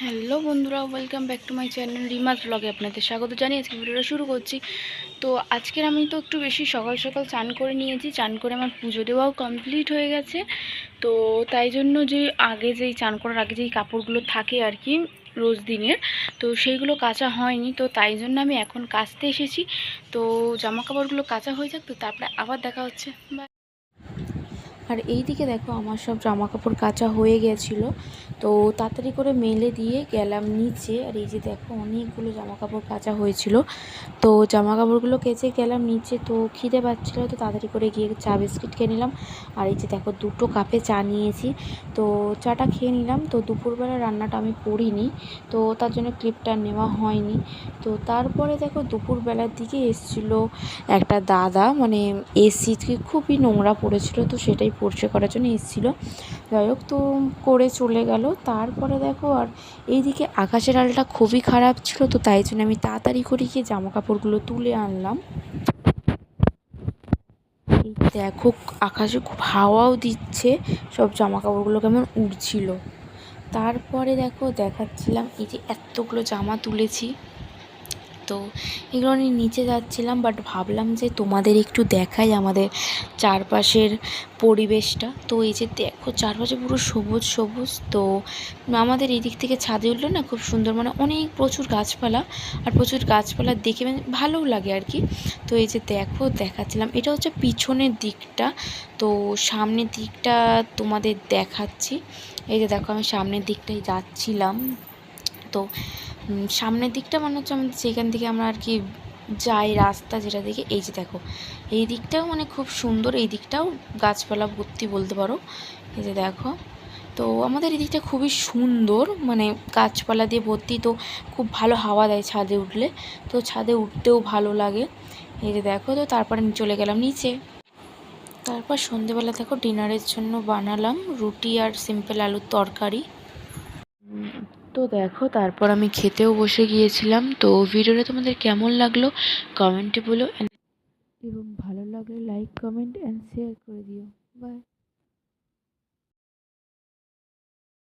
Hello বন্ধুরা welcome back to my channel রিমাজ ব্লগে আপনাদের স্বাগত জানিয়ে আজকে ভিডিওটা শুরু করছি। তো আজকের আমি তো একটু বেশি সকাল সকাল চান করে নিয়েছি, চান করে আমার পুজো দেওয়াও কমপ্লিট হয়ে গেছে। তো তাই জন্য যে আগে যেই চান করার, আগে যেই কাপড়গুলো থাকে আর কি রোজ দিনের, তো সেইগুলো কাঁচা হয়নি। তো তাই জন্য আমি এখন কাচতে এসেছি। তো জামা কাপড়গুলো কাঁচা হয়ে যাক, তো তারপরে আবার দেখা হচ্ছে। বাই আর এই দিকে দেখো আমার সব জামা কাপড় কাচা হয়ে গেছিল। তো তাড়াতাড়ি করে মেলে দিয়ে গেলাম নিচে। আর এই যে দেখো অনেকগুলো জামা কাপড় কাচা হয়েছিল। তো জামা কাপড়গুলো কেচে গেলাম নিচে। তো খিদে পাচ্ছিলো তো তাড়াতাড়ি করে গিয়ে চা বিস্কিট খেয়ে নিলাম। আর এই যে দেখো দুটো কাপে চা নিয়েছি। তো চাটা খেয়ে নিলাম। তো দুপুরবেলা রান্নাটা আমি করিনি। তো তার জন্য ক্লিপটা নেওয়া হয়নি। তো তারপরে দেখো দুপুরবেলার দিকে এসছিলো একটা দাদা। মানে এসি খুবই নোংরা পড়েছিল। তো সেটাই পরিষ্কার করার জন্য এসেছিল। যাই হোক, তো করে চলে গেল। তারপরে দেখো, আর এইদিকে আকাশের আলটা খুবই খারাপ ছিল, তো তাই জন্য আমি তাড়াতাড়ি করে গিয়ে জামা কাপড়গুলো তুলে আনলাম। দেখো, আকাশে খুব হাওয়াও দিচ্ছে, সব জামা কাপড়গুলো কেমন উড়ছিল। তারপরে দেখো, দেখাচ্ছিলাম এই যে এতগুলো জামা তুলেছি। তো এগুলো নিয়ে নিচে যাচ্ছিলাম বাট ভাবলাম যে তোমাদের একটু দেখাই আমাদের চারপাশের পরিবেশটা। তো এই যে দেখো, চারপাশে পুরো সবুজ সবুজ। তো আমাদের এই দিক থেকে ছাদে উঠলে না খুব সুন্দর মানে অনেক প্রচুর গাছপালা, আর প্রচুর গাছপালা দেখে মানে ভালোও লাগে আর কি। তো এই যে দেখো, দেখাচ্ছিলাম। এটা হচ্ছে পিছনের দিকটা। তো সামনের দিকটা তোমাদের দেখাচ্ছি। এই যে দেখো, আমি সামনের দিকটাই যাচ্ছিলাম। তো সামনের দিকটা মনে হচ্ছে আমাদের যেখান থেকে আমরা আর কি যাই রাস্তা যেটা দেখে, এই যে দেখো, এই দিকটাও মানে খুব সুন্দর, এই দিকটাও গাছপালা ভর্তি বলতে পারো, এই যে দেখো। তো আমাদের এই দিকটা খুবই সুন্দর মানে গাছপালা দিয়ে ভর্তি, তো খুব ভালো হাওয়া দেয় ছাদে উঠলে, তো ছাদে উঠতেও ভালো লাগে। এই যে দেখো, তো তারপরে চলে গেলাম নিচে। তারপর সন্ধেবেলা দেখো, ডিনারের জন্য বানালাম রুটি আর সিম্পল আলুর তরকারি। তো দেখো, তারপর আমি খেতেও বসে গিয়েছিলাম। তো ভিডিওটা তোমাদের কেমন লাগল কমেন্টে বলো। এবং ভালো লাগলে লাইক কমেন্ট অ্যান্ড শেয়ার করে দিও। বাই